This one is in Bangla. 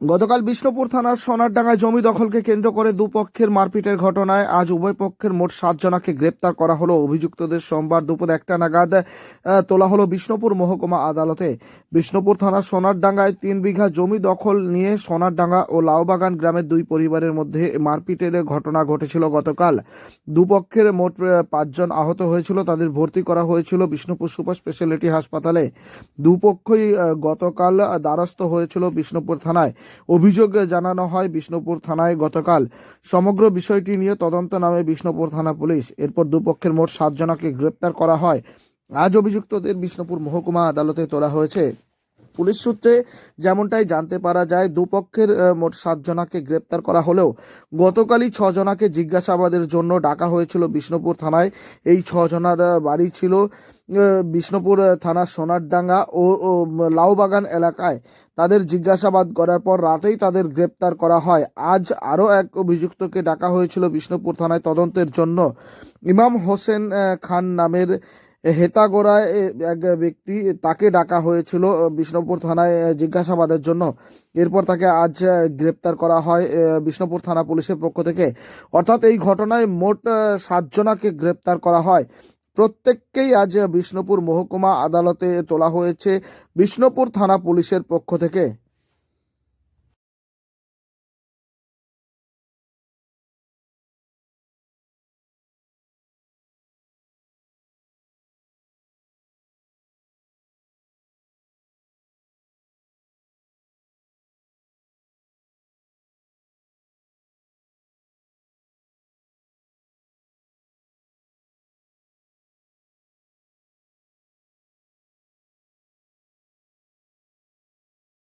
গতকাল বিষ্ণুপুর থানার সোনারডাঙ্গায় জমি দখলকে কেন্দ্র করে দুপক্ষের মারপিটের ঘটনায় আজ উভয় পক্ষের মোট সাতজনাকে গ্রেপ্তার করা হলো। অভিযুক্তদের সোমবার দুপুর একটা নাগাদ তোলা হলো বিষ্ণুপুর মহকুমা আদালতে। বিষ্ণুপুর থানার সোনারডাঙ্গায় তিন বিঘা জমি দখল নিয়ে সোনারডাঙ্গা ও লাউবাগান গ্রামের দুই পরিবারের মধ্যে মারপিটের ঘটনা ঘটেছিল গতকাল। দুপক্ষের মোট পাঁচজন আহত হয়েছিল, তাদের ভর্তি করা হয়েছিল বিষ্ণুপুর সুপার স্পেশালিটি হাসপাতালে। দুপক্ষই গতকাল দ্বারস্থ হয়েছিল বিষ্ণুপুর থানায়। অভিযোগ জানানো হয়, বিষ্ণুপুর থানায় গতকাল সমগ্র বিষয়টি নিয়ে তদন্ত নামে বিষ্ণুপুর থানা পুলিশ। এরপর দুপক্ষের মোট সাতজনকে গ্রেপ্তার করা হয়। আজ অভিযুক্তদের বিষ্ণুপুর মহকুমা আদালতে তোলা হয়েছে। পুলিশ সূত্রে যেমনটাই জানতে পারা যায় দুপক্ষের মোট সাতজনাকে গ্রেপ্তার করা হলেও গতকালই ছজনাকে জিজ্ঞাসাবাদের জন্য ডাকা হয়েছিল বিষ্ণুপুর থানায়। এই ছজনার বাড়ি ছিল বিষ্ণুপুর থানার সোনারডাঙ্গা ও, লাউবাগান এলাকায়। তাদের জিজ্ঞাসাবাদ করার পর রাতেই তাদের গ্রেপ্তার করা হয়। আজ আরও এক অভিযুক্তকে ডাকা হয়েছিল বিষ্ণুপুর থানায় তদন্তের জন্য। ইমাম হোসেন খান নামের হেতাগোড়ায় এক ব্যক্তি তাকে ডাকা হয়েছিল বিষ্ণুপুর থানায় জিজ্ঞাসাবাদের জন্য। এরপর তাকে আজ গ্রেপ্তার করা হয় বিষ্ণুপুর থানা পুলিশের পক্ষ থেকে। অর্থাৎ এই ঘটনায় মোট সাতজনাকে গ্রেপ্তার করা হয়। প্রত্যেককেই আজ বিষ্ণুপুর মহকুমা আদালতে তোলা হয়েছে, বিষ্ণুপুর থানা পুলিশের পক্ষ থেকে।